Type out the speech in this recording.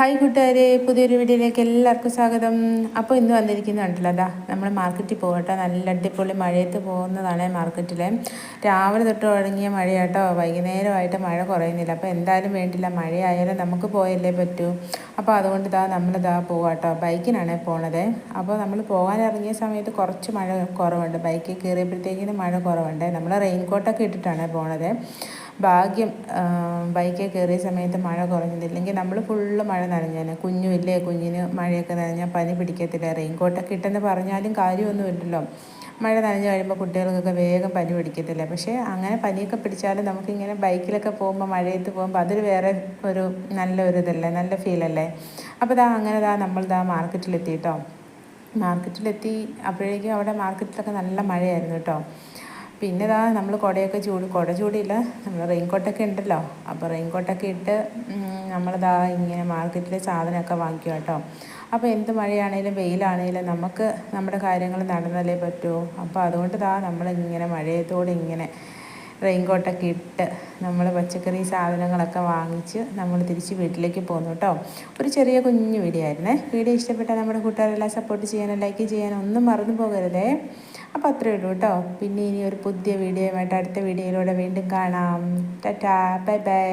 Hi കൂട്ടുകാരെ പുതിയൊരു വീഡിയോയിലേക്ക് എല്ലാവർക്കും സ്വാഗതം. അപ്പോൾ ഇന്ന് വന്നിരിക്കുന്നുണ്ടല്ലോ അതാ നമ്മൾ മാർക്കറ്റിൽ പോകട്ടെ. നല്ല അടിപൊളി മഴയത്ത് പോകുന്നതാണ് മാർക്കറ്റിൽ രാവിലെ തൊട്ട് തുടങ്ങിയ മഴയാട്ടോ. വൈകുന്നേരമായിട്ട് മഴ കുറയുന്നില്ല. അപ്പോൾ എന്തായാലും വേണ്ടില്ല മഴയായാലും നമുക്ക് പോയല്ലേ പറ്റൂ. അപ്പോൾ അതുകൊണ്ട് ഇതാ നമ്മളിതാ പോകാട്ടോ ബൈക്കിനാണ് പോണത്. അപ്പോൾ നമ്മൾ പോകാൻ ഇറങ്ങിയ സമയത്ത് കുറച്ച് മഴ കുറവുണ്ട്. ബൈക്കിൽ കയറിയപ്പോഴത്തേക്കിനും മഴ കുറവുണ്ട്. നമ്മൾ റെയിൻ റെയിൻകോട്ടൊക്കെ ഇട്ടിട്ടാണ് പോണത്. ഭാഗ്യം ബൈക്കിൽ കയറിയ സമയത്ത് മഴ കുറഞ്ഞതില്ലെങ്കിൽ നമ്മൾ ഫുള്ള് മഴ നനഞ്ഞേനെ. കുഞ്ഞുമില്ലേ കുഞ്ഞിന് മഴയൊക്കെ നനഞ്ഞാൽ പനി പിടിക്കത്തില്ല റെയിൻകോട്ടൊക്കെ ഇട്ടെന്ന് പറഞ്ഞാലും കാര്യമൊന്നുമില്ലല്ലോ മഴ നനഞ്ഞു കഴിയുമ്പോൾ കുട്ടികൾക്കൊക്കെ വേഗം പനി പിടിക്കത്തില്ല. പക്ഷേ അങ്ങനെ പനിയൊക്കെ പിടിച്ചാലും നമുക്കിങ്ങനെ ബൈക്കിലൊക്കെ പോകുമ്പോൾ മഴയത്ത് പോകുമ്പോൾ അതൊരു വേറെ ഒരു നല്ല ഒരു ഇതല്ലേ നല്ല ഫീലല്ലേ? അപ്പോൾ ഇതാ അങ്ങനെ ഇതാ നമ്മൾ ഇതാ മാർക്കറ്റിലെത്തി കേട്ടോ. മാർക്കറ്റിലെത്തി അപ്പോഴേക്കും അവിടെ മാർക്കറ്റിലൊക്കെ നല്ല മഴയായിരുന്നു കേട്ടോ. പിന്നെ ഇതാ നമ്മൾ കുടയൊക്കെ ചൂട് കുട ചൂടില്ല. നമ്മൾ റെയിൻകോട്ടൊക്കെ ഉണ്ടല്ലോ. അപ്പോൾ റെയിൻകോട്ടൊക്കെ ഇട്ട് നമ്മളിതാ ഇങ്ങനെ മാർക്കറ്റിലെ സാധനമൊക്കെ വാങ്ങിക്കും കേട്ടോ അപ്പോൾ എന്ത് മഴയാണേലും വെയിലാണേലും നമുക്ക് നമ്മുടെ കാര്യങ്ങൾ നടന്നല്ലേ പറ്റൂ. അപ്പോൾ അതുകൊണ്ട് ഇതാ നമ്മളിങ്ങനെ മഴയത്തോടെ ഇങ്ങനെ റെയിൻകോട്ടൊക്കെ ഇട്ട് നമ്മൾ പച്ചക്കറി സാധനങ്ങളൊക്കെ വാങ്ങിച്ച് നമ്മൾ തിരിച്ച് വീട്ടിലേക്ക് പോകുന്നു കേട്ടോ ഒരു ചെറിയ കുഞ്ഞു വീഡിയോ ആയിരുന്നേ. വീഡിയോ ഇഷ്ടപ്പെട്ടാൽ നമ്മുടെ കൂട്ടുകാരെല്ലാം സപ്പോർട്ട് ചെയ്യാനും ലൈക്ക് ചെയ്യാനും ഒന്നും മറന്നു പോകരുതേ. അപ്പോൾ അത്രയേ ഉള്ളൂ കേട്ടോ പിന്നെ ഇനി ഒരു പുതിയ വീഡിയോയുമായിട്ട് അടുത്ത വീഡിയോയിലൂടെ വീണ്ടും കാണാം. Tata bye bye.